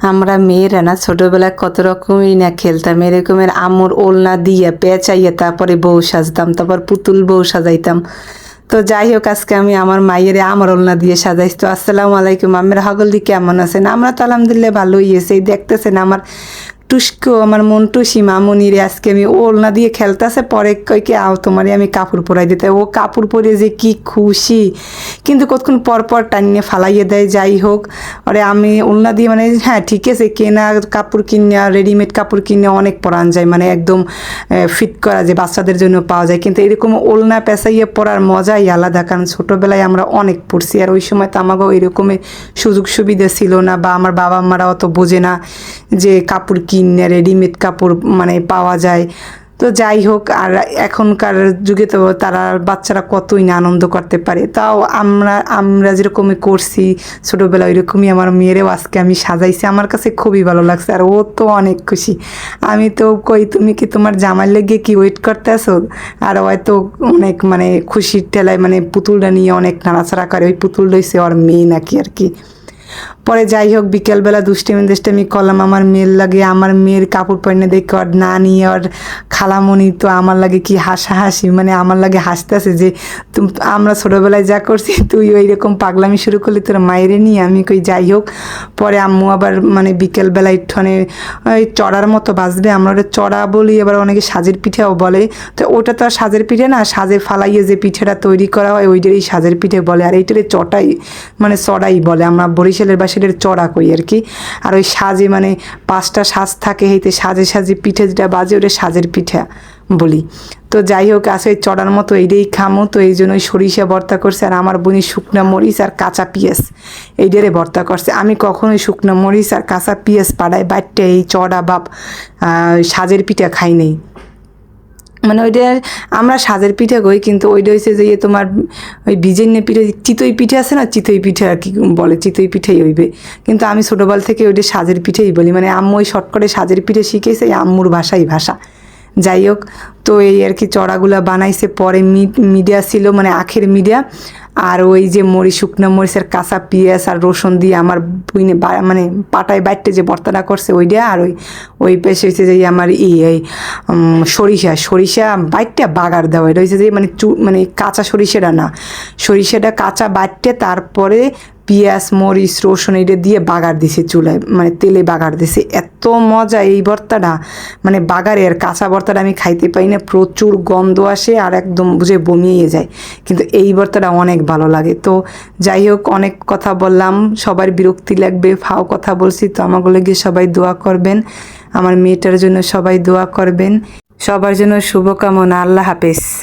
আমরা মেয়েরা না, ছোটবেলায় কত রকমই না খেলতাম। এরকমের আমর ওলনা দিয়ে পেঁচাইয়া তারপরে বউ সাজতাম, তারপর পুতুল বউ সাজাইতাম। তো যাই হোক, আজকে আমি আমার মায়ের আমার ওলনা দিয়ে সাজাইছি। তো আসসালামু আলাইকুম, আমের হগলদি কেমন আছেন? আমরা তো আলহামদুলিল্লাহ ভালোই এসে দেখতেছেন আমার টুস্কো আমার মন টুসি মামুনির আজকে আমি ওলনা দিয়ে খেলতেছে, পরে কইকে, আও, তোমারই আমি কাপড় পরাই দিতে। ও কাপড় পরে যে কি খুশি। কিন্তু কতক্ষণ পর পর টানিয়ে ফালাইয়ে দেয়, যাই হোক। আরে আমি ওলনা দিয়ে মানে হ্যাঁ ঠিক আছে, কেনা কাপড় কিনে রেডিমেড কাপড় কিনে অনেক পরান যায় মানে একদম ফিট করা যে বাচ্চাদের জন্য পাওয়া যায়। কিন্তু এরকম ওলনা পেঁচাইয়ে পরার মজাই আলাদা, কারণ ছোটোবেলায় আমরা অনেক পড়ছি, আর ওই সময় তো আমাকেও এরকমের সুযোগ সুবিধা ছিল না, বা আমার বাবা মারা অত বোঝে না যে কাপড় কিনে রেডিমেড কাপড় মানে পাওয়া যায়। তো যাই হোক, আর এখনকার যুগে তো তারা বাচ্চারা কতই না আনন্দ করতে পারে। তাও আমরা আমরা যেরকমই করছি ছোটোবেলা ওইরকমই আমার মেয়েরেও আজকে আমি সাজাইছি। আমার কাছে খুবই ভালো লাগছে, আর ও তো অনেক খুশি। আমি তো কই, তুমি কি তোমার জামাই লেগে কি ওয়েট করতে আসো আর হয়তো অনেক মানে খুশির ঠেলায় মানে পুতুলটা নিয়ে অনেক নাড়াচাড়া করে, ওই পুতুল রয়েছে ওর মেয়ে নাকি আর কি। পরে যাই হোক, বিকেলবেলা দুষ্টিমি দুষ্টামি করলাম। আমার মেয়ের লাগে, আমার মেয়ের কাপড় পরে দেখে ওর নানি, ওর খালামণি তো আমার লাগে কি হাসাহাসি মানে আমার লাগে হাসতেছে যে আমরা ছোটোবেলায় যা করছি, তুই ওই রকম পাগলামি শুরু করলি, তোর মায়েরে নিয়ে আমি কই যাই হোক। পরে আম্মু আবার মানে বিকেলবেলা একটুখানি, ওই চড়ার মতো বাজবে, আমরা ওটা চড়া বলি, এবার অনেকে সাজের পিঠেও বলে। তো ওটা তো আর সাজের পিঠে না, সাজে ফালাইয়ে যে পিঠেটা তৈরি করা হয়, ওইটারই সাজের পিঠে বলে, আর এইটারে চটাই মানে চড়াই বলে, আমরা বরিশালের বাসের চড়া কই আর কি। আর ওই সাজে মানে পাঁচটা সাজ থাকে, হেইতে সাজে সাজে পিঠে যেটা বাজে ওটা সাজের পিঠা বলি। তো যাই হোক আসে চড়ার মতো এইটাই খামো, তো এই জন্য ওই সরিষা ভর্তা করছে আর আমার বোনি শুকনো মরিচ আর কাঁচা পিঁয়াজ। এইটারে ভর্তা করছে। আমি কখনোই শুকনো মরিচ আর কাঁচা পিঁয়াজ পাড়ায় বাটতে এই চড়া বাপ সাজের পিঠা খাই নেই। মানে ওইটা আমরা সাজের পিঠে কই, কিন্তু ওইটা হয়েছে যে ইয়ে তোমার ওই নে পিঠে, চিতই পিঠে আছে না, চিতই পিঠে আর কি বলে, চিতই পিঠেই হইবে। কিন্তু আমি ছোটোবেলা থেকে ওইটা সাজের পিঠেই বলি। মানে আম্মু ওই শর্টকাটে সাজের পিঠে শিখেছে আম্মুর ভাষাই ভাষা। যাই হোক, তো এই আর কি চড়াগুলা বানাইছে, পরে মিডিয়া ছিল মানে আখের মিডিয়া, আর ওই যে মরি, শুকনো মরিচের কাঁচা পিঁয়াজ আর রসুন দিয়ে আমার বুইনে মানে পাটায় বাইটে যে ভর্তাটা করছে ওইটা আর ওই ওই পেশে হয়েছে যে আমার ই, এই সরিষা সরিষা বাইটটা বাগার দেওয়া, এটা হয়েছে যে মানে চু মানে কাঁচা সরিষাটা না, সরিষাটা কাঁচা বাইটে তারপরে পেঁয়াজ, মরিচ, রসুন এটা দিয়ে বাগার দিছে চুলায় মানে তেলে বাগার দিছে। এত মজা এই ভর্তাটা। মানে বাগারের কাঁচা ভর্তাটা আমি খাইতে পাই না, প্রচুর গন্ধ আসে আর একদম বুঝে বমিয়ে যায়। কিন্তু এই ভর্তাটা অনেক ভালো লাগে। তো যাই হোক, অনেক কথা বললাম, সবার বিরক্তি লাগবে, ফাও কথা বলছি, তো আমাগুলো গিয়ে সবাই দোয়া করবেন, আমার মেয়েটার জন্য সবাই দোয়া করবেন। সবার জন্য শুভকামনা, আল্লাহ হাফেজ।